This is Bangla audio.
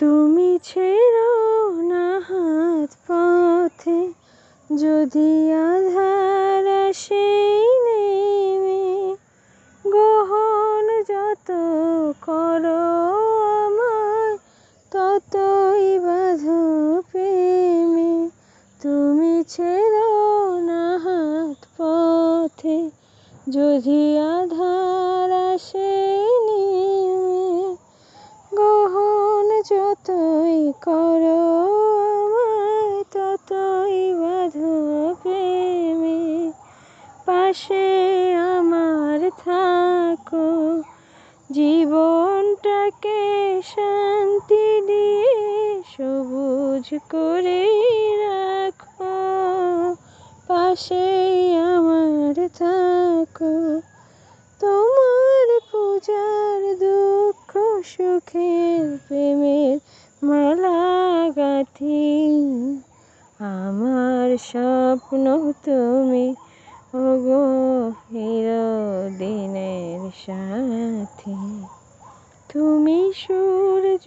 তুমি ছেড়ো না হাত পথে, যদি আধার সেই নেমে গ্রহণ যত করো আমায়, ততই বাঁধো প্রেমে। তুমি ছেড়ো না হাত পথে, যদি আধার আসে যতই করো আমায়, ততই বাঁধো প্রেমে। পাশে আমার থাকো, জীবনটাকে শান্তি দিয়ে সবুজ করে রাখো। পাশে আমার থাকো, তোমার দুঃখ সুখের প্রেমের মালা গাথি আমার স্বপ্ন তুমি ওগো দিনের সাথী। তুমি সূর্য